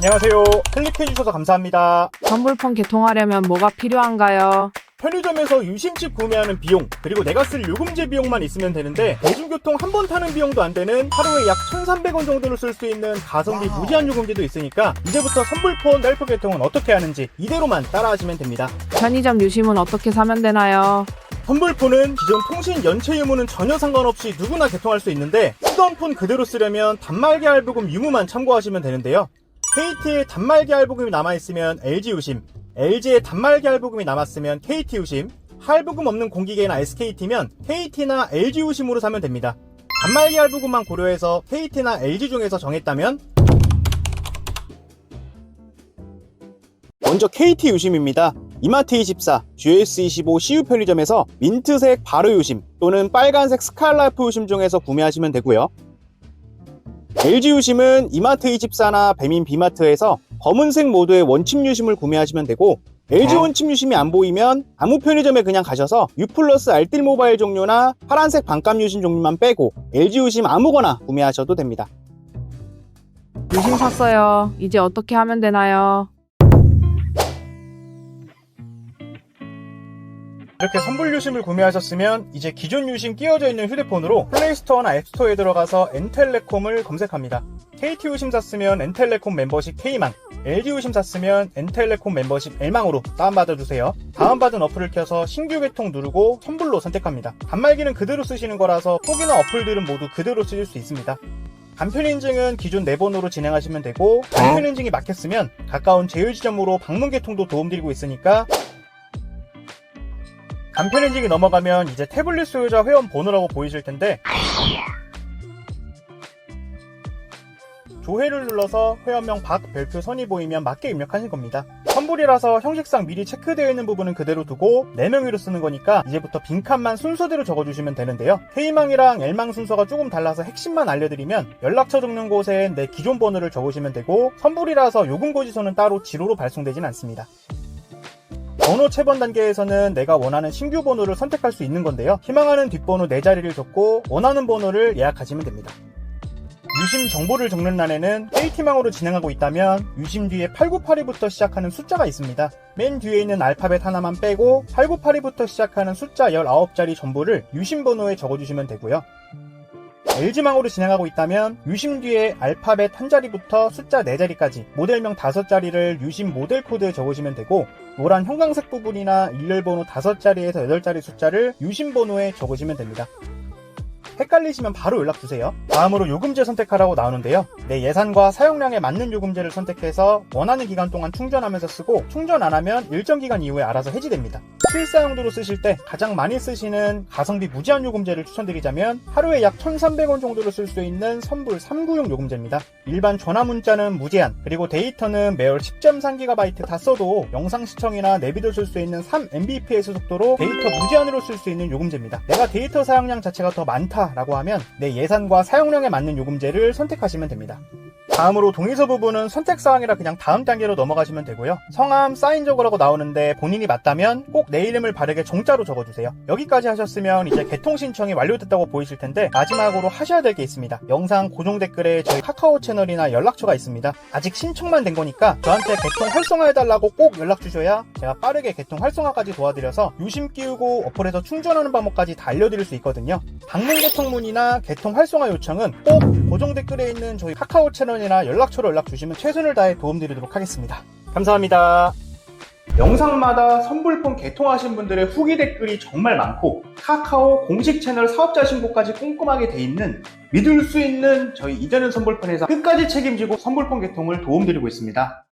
안녕하세요. 클릭해주셔서 감사합니다. 선불폰 개통하려면 뭐가 필요한가요? 편의점에서 유심칩 구매하는 비용, 그리고 내가 쓸 요금제 비용만 있으면 되는데, 대중교통 한 번 타는 비용도 안 되는 하루에 약 1,300원 정도를 쓸 수 있는 가성비 무제한 요금제도 있으니까, 이제부터 선불폰 셀프 개통은 어떻게 하는지 이대로만 따라하시면 됩니다. 편의점 유심은 어떻게 사면 되나요? 선불폰은 기존 통신 연체 유무는 전혀 상관없이 누구나 개통할 수 있는데, 쓰던 폰 그대로 쓰려면 단말기 할부금 유무만 참고하시면 되는데요. KT의 단말기 할부금이 남아있으면 LG 유심, LG의 단말기 할부금이 남았으면 KT 유심, 할부금 없는 공기계나 SKT면 KT나 LG 유심으로 사면 됩니다. 단말기 할부금만 고려해서 KT나 LG 중에서 정했다면 먼저 KT 유심입니다. 이마트24, GS25 CU 편의점에서 민트색 바로 유심 또는 빨간색 스칼라이프 유심 중에서 구매하시면 되고요. LG 유심은 이마트 24나 배민 비마트에서 검은색 모드의 원칩 유심을 구매하시면 되고 LG 원칩 유심이 안 보이면 아무 편의점에 그냥 가셔서 U 플러스 알뜰 모바일 종류나 파란색 반값 유심 종류만 빼고 LG 유심 아무거나 구매하셔도 됩니다. 유심 샀어요. 이제 어떻게 하면 되나요? 이렇게 선불 유심을 구매하셨으면 이제 기존 유심 끼워져 있는 휴대폰으로 플레이스토어나 앱스토어에 들어가서 엔텔레콤을 검색합니다. KT 유심 샀으면 엔텔레콤 멤버십 K망, LG 유심 샀으면 엔텔레콤 멤버십 L망으로 다운받아주세요. 다운받은 어플을 켜서 신규 개통 누르고 선불로 선택합니다. 단말기는 그대로 쓰시는 거라서 톡이나 어플들은 모두 그대로 쓰실 수 있습니다. 간편 인증은 기존 네 번호로 진행하시면 되고 간편 인증이 막혔으면 가까운 제휴 지점으로 방문 개통도 도움드리고 있으니까 간편 인증이 넘어가면 이제 태블릿 소유자 회원 번호라고 보이실 텐데 조회를 눌러서 회원명 박, 별표, 선이 보이면 맞게 입력하신 겁니다. 선불이라서 형식상 미리 체크되어 있는 부분은 그대로 두고 4명위로 쓰는 거니까 이제부터 빈칸만 순서대로 적어주시면 되는데요. K망이랑 L망 순서가 조금 달라서 핵심만 알려드리면 연락처 적는 곳에 내 기존 번호를 적으시면 되고 선불이라서 요금 고지서는 따로 지로로 발송되진 않습니다. 번호 채번 단계에서는 내가 원하는 신규 번호를 선택할 수 있는 건데요. 희망하는 뒷번호 4자리를 적고 원하는 번호를 예약하시면 됩니다. 유심 정보를 적는欄에는 KT망으로 진행하고 있다면 유심 뒤에 8982부터 시작하는 숫자가 있습니다. 맨 뒤에 있는 알파벳 하나만 빼고 8982부터 시작하는 숫자 19자리 전부를 유심 번호에 적어주시면 되고요. LG망으로 진행하고 있다면 유심 뒤에 알파벳 한 자리부터 숫자 4자리까지 모델명 5자리를 유심 모델 코드에 적으시면 되고 노란 형광색 부분이나 일렬 번호 5자리에서 8자리 숫자를 유심 번호에 적으시면 됩니다. 헷갈리시면 바로 연락주세요. 다음으로 요금제 선택하라고 나오는데요. 내 예산과 사용량에 맞는 요금제를 선택해서 원하는 기간 동안 충전하면서 쓰고 충전 안 하면 일정 기간 이후에 알아서 해지됩니다. 실사 용도로 쓰실 때 가장 많이 쓰시는 가성비 무제한 요금제를 추천드리자면 하루에 약 1,300원 정도를 쓸 수 있는 선불 3구용 요금제입니다. 일반 전화 문자는 무제한, 그리고 데이터는 매월 10.3GB 다 써도 영상 시청이나 내비도 쓸 수 있는 3mbps 속도로 데이터 무제한으로 쓸 수 있는 요금제입니다. 내가 데이터 사용량 자체가 더 많다라고 하면 내 예산과 사용량에 맞는 요금제를 선택하시면 됩니다. 다음으로 동의서 부분은 선택사항이라 그냥 다음 단계로 넘어가시면 되고요. 성함, 사인 적으라고 나오는데 본인이 맞다면 꼭 내 이름을 바르게 정자로 적어주세요. 여기까지 하셨으면 이제 개통 신청이 완료됐다고 보이실 텐데 마지막으로 하셔야 될 게 있습니다. 영상 고정 댓글에 저희 카카오 채널이나 연락처가 있습니다. 아직 신청만 된 거니까 저한테 개통 활성화해달라고 꼭 연락 주셔야 제가 빠르게 개통 활성화까지 도와드려서 유심 끼우고 어플에서 충전하는 방법까지 다 알려드릴 수 있거든요. 방문 개통문이나 개통 활성화 요청은 꼭 고정 댓글에 있는 저희 카카오 채널이나 연락처로 연락 주시면 최선을 다해 도움드리도록 하겠습니다. 감사합니다. 영상마다 선불폰 개통하신 분들의 후기 댓글이 정말 많고 카카오 공식 채널 사업자 신고까지 꼼꼼하게 돼 있는 믿을 수 있는 저희 이전의 선불폰에서 끝까지 책임지고 선불폰 개통을 도움드리고 있습니다.